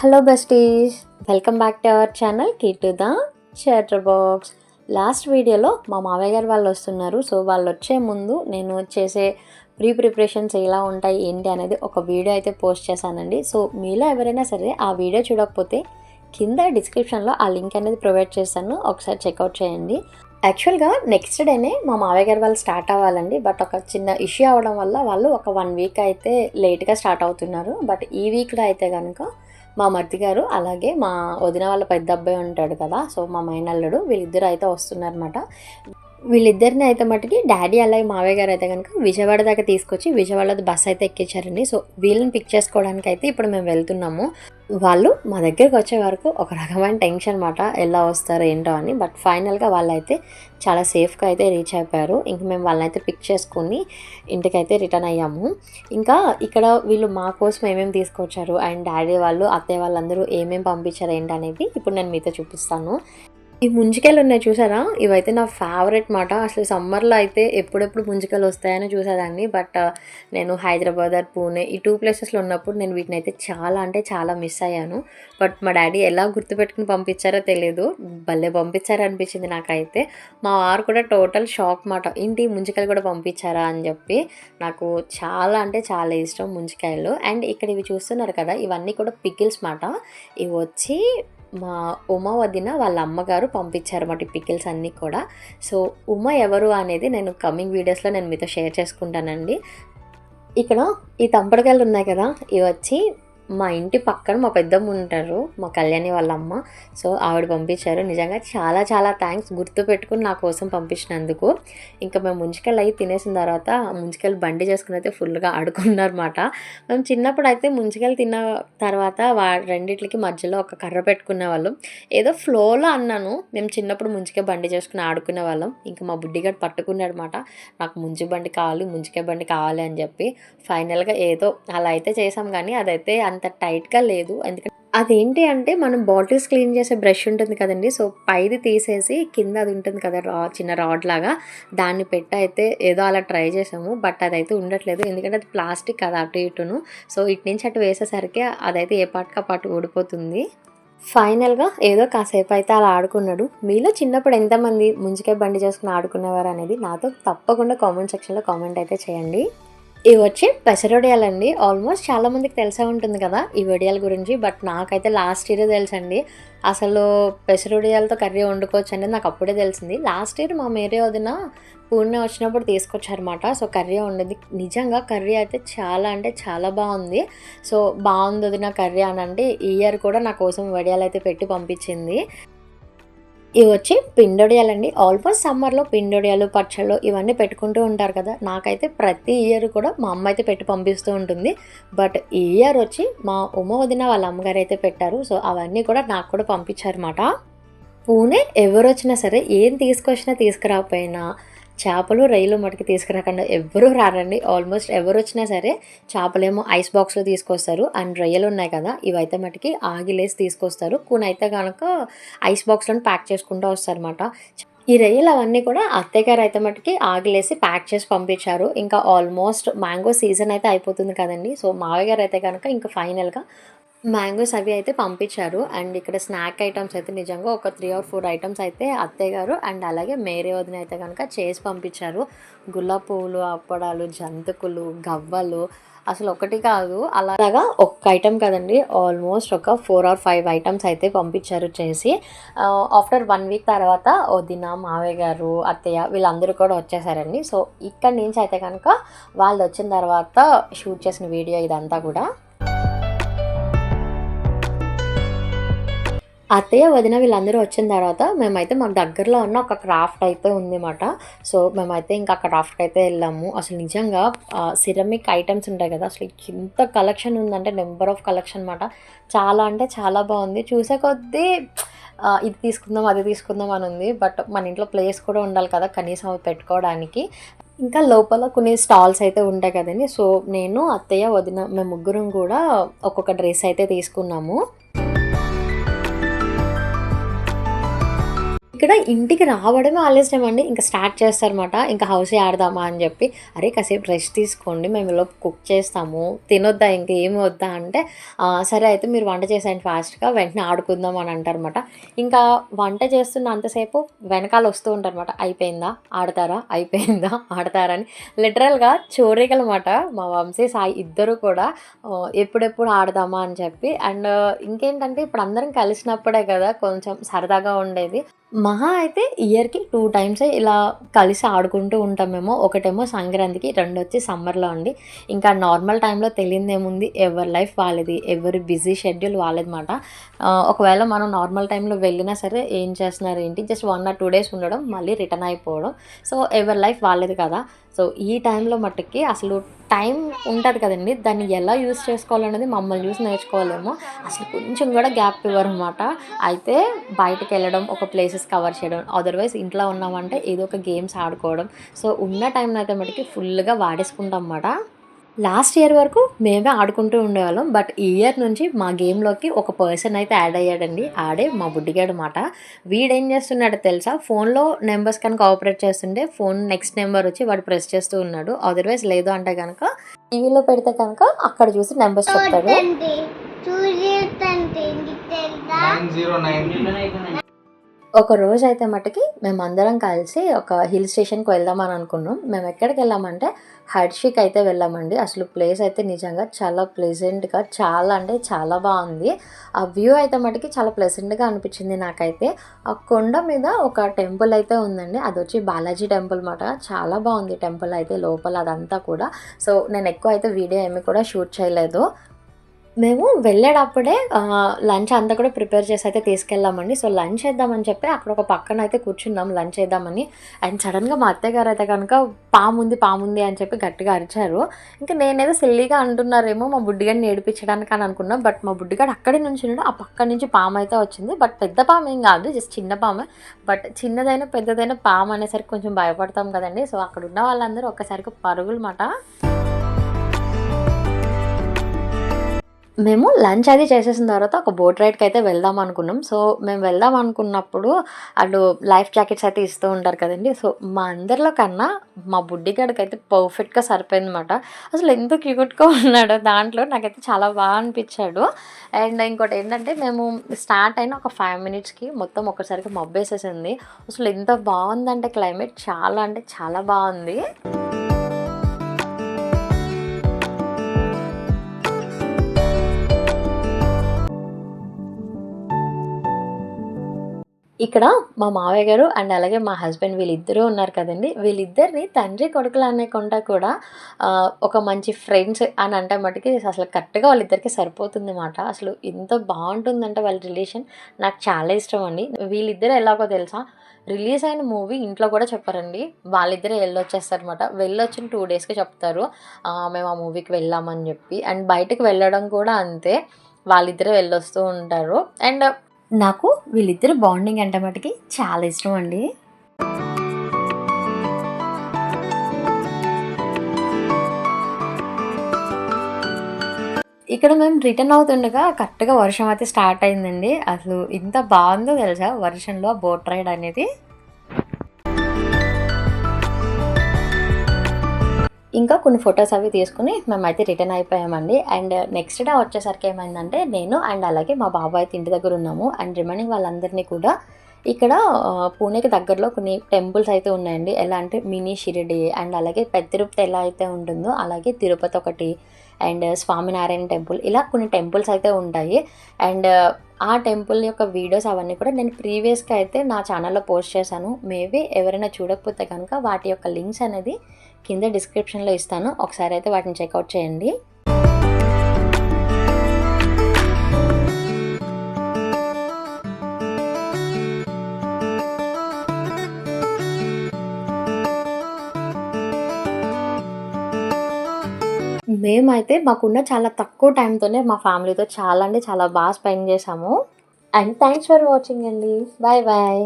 Hello besties welcome back to our channel key to the shutter box last వీడియోలో మా మావయ్య గారు వాళ్ళు వస్తున్నారు. సో వాళ్ళు వచ్చే ముందు నేను చేసే ప్రీ ప్రిపరేషన్స్ ఎలా ఉంటాయి ఏంటి అనేది ఒక వీడియో అయితే పోస్ట్ చేశానండి. సో మీలో ఎవరైనా సరే ఆ వీడియో చూడకపోతే కింద డిస్క్రిప్షన్లో ఆ లింక్ అనేది ప్రొవైడ్ చేస్తాను. ఒకసారి చెక్అవుట్ చేయండి. యాక్చువల్గా నెక్స్ట్ డేనే మా మావయ్య గారు వాళ్ళు స్టార్ట్ అవ్వాలండి. బట్ ఒక చిన్న ఇష్యూ అవ్వడం వల్ల వాళ్ళు ఒక వన్ వీక్ అయితే లేట్గా స్టార్ట్ అవుతున్నారు. బట్ ఈ వీక్లో అయితే కనుక మా మరిది గారు అలాగే మా వదిన వాళ్ళ పెద్ద అబ్బాయి ఉంటాడు కదా సో మా మైనల్లుడు వీళ్ళిద్దరు అయితే వస్తున్నారనమాట వీళ్ళిద్దరిని అయితే మటుకి డాడీ అలాగే మావయ్య గారు అయితే కనుక విజయవాడ దాకా తీసుకొచ్చి విజయవాడ బస్ అయితే ఎక్కించారండి. సో వీళ్ళని పిక్ చేసుకోవడానికి అయితే ఇప్పుడు మేము వెళ్తున్నాము. వాళ్ళు మా దగ్గరికి వచ్చే వరకు ఒక రకమైన టెన్షన్ అనమాట ఎలా వస్తారో ఏంటో అని. బట్ ఫైనల్గా వాళ్ళైతే చాలా సేఫ్గా అయితే రీచ్ అయిపోయారు. ఇంక మేము వాళ్ళనైతే పిక్ చేసుకుని ఇంటికైతే రిటర్న్ అయ్యాము. ఇంకా ఇక్కడ వీళ్ళు మా కోసం ఏమేమి తీసుకొచ్చారు? అండ్ డాడీ వాళ్ళు అత్తయ్య వాళ్ళందరూ ఏమేమి పంపించారు ఏంటి అనేది ఇప్పుడు నేను మీతో చూపిస్తాను. ఈ ముంజికాయలు ఉన్నాయి చూసారా? ఇవైతే నా ఫేవరెట్ మాట. అసలు సమ్మర్లో అయితే ఎప్పుడెప్పుడు ముంజికాయలు వస్తాయని చూసేదాన్ని. బట్ uh, నేను హైదరాబాద్ ఆర్ పూణే ఈ టూ ప్లేసెస్లో ఉన్నప్పుడు నేను వీటిని అయితే చాలా అంటే చాలా మిస్ అయ్యాను. బట్ మా డాడీ ఎలా గుర్తుపెట్టుకుని పంపించారో తెలియదు భలే పంపించారనిపించింది నాకైతే. మా వారు కూడా టోటల్ షాక్ మాట. ఏంటి ముంజికాయలు కూడా పంపించారా? అని చెప్పి నాకు చాలా అంటే చాలా ఇష్టం ముంజికాయలు. అండ్ ఇక్కడ ఇవి చూస్తున్నారు కదా ఇవన్నీ కూడా పికిల్స్ మాట. ఇవి వచ్చి మా ఉమ వదిన వాళ్ళ అమ్మగారు పంపించారు మా ఈ పికిల్స్ అన్నీ కూడా. సో ఉమ ఎవరు అనేది నేను కమింగ్ వీడియోస్లో నేను మీతో షేర్ చేసుకుంటానండి. ఇక్కడ ఈ తంపడకాయలు ఉన్నాయి కదా ఇవి వచ్చి మా ఇంటి పక్కన మా పెద్దమ్మ ఉంటారు మా కళ్యాణి వాళ్ళ అమ్మ సో ఆవిడ పంపించారు. నిజంగా చాలా చాలా థ్యాంక్స్ గుర్తు పెట్టుకుని నా కోసం పంపించినందుకు. ఇంకా మేము ముంచుకెళ్ళి అయ్యి తినేసిన తర్వాత ముంచుకెళ్ళి బండి చేసుకుని అయితే ఫుల్గా ఆడుకున్నారన్నమాట. మేము చిన్నప్పుడు అయితే ముంచుకెళ్ళి తిన్న తర్వాత వా రెండిట్లకి మధ్యలో ఒక కర్ర పెట్టుకునే వాళ్ళం ఏదో ఫ్లోలో అన్నాను. మేము చిన్నప్పుడు ముంచుకే బండి చేసుకుని ఆడుకునే వాళ్ళం ఇంకా మా బుడ్డిగాడు పట్టుకున్నాడనమాట నాకు ముంచి బండి కావాలి ముంచుకే బండి కావాలి అని చెప్పి. ఫైనల్గా ఏదో అలా అయితే చేసాం. కానీ అదైతే అంత అంత టైట్గా లేదు. ఎందుకంటే అదేంటి అంటే మనం బాటిల్స్ క్లీన్ చేసే బ్రష్ ఉంటుంది కదండి. సో పైది తీసేసి కింద అది ఉంటుంది కదా రా చిన్న రాడ్ లాగా. దాన్ని పెట్టి అయితే ఏదో అలా ట్రై చేసాము. బట్ అదైతే ఉండట్లేదు. ఎందుకంటే అది ప్లాస్టిక్ కదా అటు ఇటును. సో ఇటు నుంచి అటు వేసేసరికి అదైతే ఏ పాటుగా పాటు ఊడిపోతుంది. ఫైనల్గా ఏదో కాసేపు అయితే అలా ఆడుకున్నాడు. మీలో చిన్నప్పుడు ఎంతమంది ముంజికాయ బండి చేసుకుని ఆడుకునేవారు అనేది నాతో తప్పకుండా కామెంట్ సెక్షన్లో కామెంట్ అయితే చేయండి. ఇవి వచ్చి పెసరొడియాలండి ఆల్మోస్ట్ చాలామందికి తెలిసే ఉంటుంది కదా ఈ వడియాల గురించి. బట్ నాకైతే లాస్ట్ ఇయర్ తెలుసండి. అసలు పెసరొడియాలతో కర్రీ వండుకోవచ్చు అనేది నాకు అప్పుడే తెలిసింది. లాస్ట్ ఇయర్ మా మేరే వదిన పూణె వచ్చినప్పుడు తీసుకొచ్చారన్నమాట. So curry వండేది. నిజంగా కర్రీ అయితే చాలా అంటే చాలా బాగుంది. సో బాగుంది వదిన కర్రీ అని అంటే ఈ ఇయర్ కూడా నా కోసం వడియాలు అయితే పెట్టి పంపించింది. ఇవి వచ్చి పిండొడియాలండి. ఆల్మోస్ట్ సమ్మర్లో పిండొడియాలు పచ్చళ్ళు ఇవన్నీ పెట్టుకుంటూ ఉంటారు కదా. నాకైతే ప్రతి ఇయర్ కూడా మా అమ్మ అయితే పెట్టి పంపిస్తూ ఉంటుంది. బట్ ఈ ఇయర్ వచ్చి మా ఉమ్మ వదిన వాళ్ళ అమ్మగారు అయితే పెట్టారు. సో అవన్నీ కూడా నాకు కూడా పంపించారన్నమాట. పూణే ఎవరు వచ్చినా సరే ఏం తీసుకొచ్చినా తీసుకురాకపోయినా చేపలు రైలు మటుకు తీసుకురాకుండా ఎవరు రారండి. ఆల్మోస్ట్ ఎవరు వచ్చినా సరే చేపలేమో ఐస్ బాక్స్లో తీసుకొస్తారు. అండ్ రొయ్యలు ఉన్నాయి కదా ఇవైతే మటుకి ఆగిలేసి తీసుకొస్తారు. కూనైతే కనుక ఐస్ బాక్స్లో ప్యాక్ చేసుకుంటూ వస్తారన్నమాట. ఈ రొయ్యలు అవన్నీ కూడా అత్తయ్య గారు అయితే మటుకి ఆగిలేసి ప్యాక్ చేసి పంపించారు. ఇంకా ఆల్మోస్ట్ మ్యాంగో సీజన్ అయితే అయిపోతుంది కదండి. సో మావయ్య గారు అయితే కనుక ఇంకా ఫైనల్గా మ్యాంగోస్ అవి అయితే పంపించారు. అండ్ ఇక్కడ స్నాక్ ఐటమ్స్ అయితే నిజంగా ఒక త్రీ ఆర్ ఫోర్ ఐటమ్స్ అయితే అత్తయ్య గారు అండ్ అలాగే మేరే వదిన అయితే కనుక చేసి పంపించారు. గులాబ్ పువ్వులు అప్పడాలు జంతుకులు గవ్వలు అసలు ఒకటి కాదు. అలాగా ఒక్క ఐటమ్ కదండి ఆల్మోస్ట్ ఒక ఫోర్ ఆర్ ఫైవ్ ఐటమ్స్ అయితే పంపించారు చేసి. ఆఫ్టర్ వన్ వీక్ తర్వాత వదిన మావయ్య గారు అత్తయ్య వీళ్ళందరూ కూడా వచ్చేసారండి. సో ఇక్కడి నుంచి అయితే కనుక వాళ్ళు వచ్చిన తర్వాత షూట్ చేసిన వీడియో ఇదంతా కూడా. అత్తయ్య వదిన వీళ్ళందరూ వచ్చిన తర్వాత మేమైతే మాకు దగ్గరలో ఉన్న ఒక క్రాఫ్ట్ అయితే ఉందన్నమాట. సో మేమైతే ఇంకా క్రాఫ్ట్కి అయితే వెళ్ళాము. అసలు నిజంగా సిరమిక్ ఐటమ్స్ ఉంటాయి కదా అసలు ఎంత కలెక్షన్ ఉందంటే నెంబర్ ఆఫ్ కలెక్షన్ అనమాట చాలా అంటే చాలా బాగుంది. చూసే కొద్దీ ఇది తీసుకుందాం అది తీసుకుందాం అని ఉంది. బట్ మన ఇంట్లో ప్లేస్ కూడా ఉండాలి కదా కనీసం అవి పెట్టుకోవడానికి. ఇంకా లోపల కొన్ని స్టాల్స్ అయితే ఉంటాయి కదండి. సో నేను అత్తయ్య వదిన మేము ముగ్గురం కూడా ఒక్కొక్క డ్రెస్ అయితే తీసుకున్నాము. ఇక్కడ ఇంటికి రావడమే ఆలస్యం అండి ఇంకా స్టార్ట్ చేస్తారన్నమాట. ఇంకా హౌస్ ఆడదామా అని చెప్పి. అరే కాసేపు రెస్ట్ తీసుకోండి. మేము ఇలా కుక్ చేస్తాము. తినొద్దా? ఇంకా ఏమి వద్దా అంటే సరే అయితే మీరు వంట చేసేయండి ఫాస్ట్గా. వెంటనే ఆడుకుందాం అని అంటారనమాట ఇంకా వంట చేస్తున్న అంతసేపు వెనకాల వస్తూ ఉంటారనమాట అయిపోయిందా? ఆడతారా? అయిపోయిందా? ఆడతారా అని. లిటరల్గా చోరీకలమాట మా వంశీ సాయి ఇద్దరు కూడా. ఎప్పుడెప్పుడు ఆడదామా అని చెప్పి. అండ్ ఇంకేంటంటే ఇప్పుడు అందరం కలిసినప్పుడే కదా కొంచెం సరదాగా ఉండేది. మహా అయితే ఇయర్కి టూ టైమ్స్ ఇలా కలిసి ఆడుకుంటూ ఉంటాం మేము ఒకటేమో సంక్రాంతికి రెండు వచ్చి సమ్మర్లో అండి. ఇంకా నార్మల్ టైంలో తెలియదు ఏముంది ఎవరి లైఫ్ వాళ్ళది ఎవరి బిజీ షెడ్యూల్ వాళ్ళదన్నమాట. ఒకవేళ మనం నార్మల్ టైంలో వెళ్ళినా సరే ఏం చేస్తున్నారు ఏంటి? Just one or two days ఉండడం మళ్ళీ రిటర్న్ అయిపోవడం. సో ఎవరి లైఫ్ వాళ్ళది కదా. సో ఈ టైంలో మట్టుకి అసలు టైం ఉంటుంది కదండి. దాన్ని ఎలా యూస్ చేసుకోవాలనేది మమ్మల్ని చూసి నేర్చుకోవాలేమో. అసలు కొంచెం కూడా గ్యాప్ ఇవ్వరు అనమాట అయితే బయటకు వెళ్ళడం ఒక ప్లేసెస్ కవర్ చేయడం అదర్వైజ్ ఇంట్లో ఉన్నామంటే ఏదో ఒక గేమ్స్ ఆడుకోవడం. సో ఉన్న టైంలో అయితే మటుకి ఫుల్గా వాడేసుకుంటాం అన్నమాట లాస్ట్ ఇయర్ వరకు మేమే ఆడుకుంటూ ఉండేవాళ్ళం. బట్ ఈ ఇయర్ నుంచి మా గేమ్లోకి ఒక పర్సన్ అయితే యాడ్ అయ్యాడండి. ఆడే మా బుడ్డిగాడు మాట వీడేం చేస్తున్నాడో తెలుసా? ఫోన్లో నెంబర్స్ కనుక ఆపరేట్ చేస్తుంటే ఫోన్ నెక్స్ట్ నెంబర్ వచ్చి వాడు ప్రెస్ చేస్తూ ఉన్నాడు. అదర్వైజ్ లేదు అంటే కనుక టీవీలో పెడితే కనుక అక్కడ చూసి నెంబర్స్ చెప్తాడు. ఒక రోజు అయితే మటుకి మేమందరం కలిసి ఒక హిల్ స్టేషన్కి వెళ్దామని అనుకున్నాం. మేము ఎక్కడికి వెళ్ళామంటే హర్షిక్ అయితే వెళ్ళామండి. అసలు ప్లేస్ అయితే నిజంగా చాలా ప్లెజెంట్గా చాలా అంటే చాలా బాగుంది. ఆ వ్యూ అయితే మటుకి చాలా ప్లెజెంట్గా అనిపించింది నాకైతే. ఆ కొండ మీద ఒక టెంపుల్ అయితే ఉందండి. అది వచ్చి బాలాజీ టెంపుల్ మాట. చాలా బాగుంది టెంపుల్ అయితే లోపల అదంతా కూడా. సో నేను ఎక్కువ అయితే వీడియో ఏమి కూడా షూట్ చేయలేదు. మేము వెళ్ళేటప్పుడే లంచ్ అంతా కూడా ప్రిపేర్ చేసి అయితే తీసుకెళ్ళామండి. సో లంచ్ చేద్దామని చెప్పి అక్కడ ఒక పక్కన అయితే కూర్చున్నాం లంచ్ చేద్దామని. అండ్ సడన్గా మా అత్తయ్య గారు అయితే కనుక పాముంది పాముంది అని చెప్పి గట్టిగా అరిచారు. ఇంకా నేనేదో సిల్లీగా అంటున్నారేమో మా బుడ్డిగాడిని ఏడిపించడానికి అని అనుకున్నా. బట్ మా బుడ్డిగాడు అక్కడి నుంచి ఉన్నాడు ఆ పక్క నుంచి పాము అయితే వచ్చింది. బట్ పెద్ద పాము ఏం కాదు జస్ట్ చిన్న పామే. బట్ చిన్నదైనా పెద్దదైనా పాము అనేసరికి కొంచెం భయపడతాం కదండి. సో అక్కడ ఉన్న వాళ్ళందరూ ఒక్కసారికి పరుగులు మాట మేము లంచ్ అది చేసేసిన తర్వాత ఒక బోట్ రైడ్కి అయితే వెళ్దాం అనుకున్నాం. సో మేము వెళ్దాం అనుకున్నప్పుడు వాళ్ళు లైఫ్ జాకెట్స్ అయితే ఇస్తూ ఉంటారు కదండి. సో మా అందరిలో కన్నా మా బుడ్డిగాడికి అయితే పర్ఫెక్ట్గా సరిపోయింది అనమాట అసలు ఎంత క్యూట్గా ఉన్నాడో దాంట్లో నాకైతే చాలా బాగా అనిపించాడు. అండ్ ఇంకోటి ఏంటంటే మేము స్టార్ట్ అయిన ఒక ఫైవ్ మినిట్స్కి మొత్తం ఒకసారిగా మబ్బేసేసింది. అసలు ఎంత బాగుందంటే క్లైమేట్ చాలా అంటే చాలా బాగుంది. ఇక్కడ మా మావయ్య గారు అండ్ అలాగే మా హస్బెండ్ వీళ్ళిద్దరూ ఉన్నారు కదండి. వీళ్ళిద్దరిని తండ్రి కొడుకులు అనేకుండా కూడా ఒక మంచి ఫ్రెండ్స్ అని అంటే మటుకి అసలు కరెక్ట్గా వాళ్ళిద్దరికి సరిపోతుంది అన్నమాట అసలు ఎంత బాగుంటుందంటే వాళ్ళ రిలేషన్. నాకు చాలా ఇష్టం అండి. వీళ్ళిద్దరు ఎలాగో తెలుసా? రిలీజ్ అయిన మూవీ ఇంట్లో కూడా చెప్పారండి. వాళ్ళిద్దరే వెళ్ళొచ్చేస్తారనమాట వెళ్ళొచ్చిన టూ డేస్కి చెప్తారు. మేము ఆ మూవీకి వెళ్ళామని చెప్పి. అండ్ బయటకు వెళ్ళడం కూడా అంతే. వాళ్ళిద్దరే వెళ్ళొస్తూ ఉంటారు. అండ్ నాకు వీళ్ళిద్దరు బాండింగ్ అంటే మటుకి చాలా ఇష్టం అండి. ఇక్కడ మేము రిటర్న్ అవుతుండగా కరెక్ట్గా వర్షం అయితే స్టార్ట్ అయిందండి. అసలు ఇంత బాగుందో తెలుసా? వర్షంలో బోట్ రైడ్ అనేది. ఇంకా కొన్ని ఫొటోస్ అవి తీసుకుని మేమైతే రిటర్న్ అయిపోయామండి. అండ్ నెక్స్ట్ డే వచ్చేసరికి ఏమైందంటే నేను అండ్ అలాగే మా బాబాయ్ అయితే ఇంటి దగ్గర ఉన్నాము. అండ్ రిమైనింగ్ వాళ్ళందరినీ కూడా ఇక్కడ పూణేకి దగ్గరలో కొన్ని టెంపుల్స్ అయితే ఉన్నాయండి. ఎలా అంటే మినీ షిరిడి అండ్ అలాగే పెద్ద తిరుపతి ఎలా అయితే ఉంటుందో అలాగే తిరుపతి ఒకటి అండ్ స్వామినారాయణ టెంపుల్ ఇలా కొన్ని టెంపుల్స్ అయితే ఉంటాయి. అండ్ ఆ టెంపుల్ యొక్క వీడియోస్ అవన్నీ కూడా నేను ప్రీవియస్గా అయితే నా ఛానల్లో పోస్ట్ చేశాను. మేబీ ఎవరైనా చూడకపోతే కనుక వాటి యొక్క లింక్స్ అనేది కింద డిస్క్రిప్షన్లో ఇస్తాను. ఒకసారి అయితే వాటిని చెక్అవుట్ చేయండి. మేమైతే మాకున్న చాలా తక్కువ టైంతోనే మా ఫ్యామిలీతో చాలా అంటే చాలా బాగా స్పెండ్ చేసాము అండ్ థ్యాంక్స్ ఫర్ వాచింగ్ అండి. Bye bye.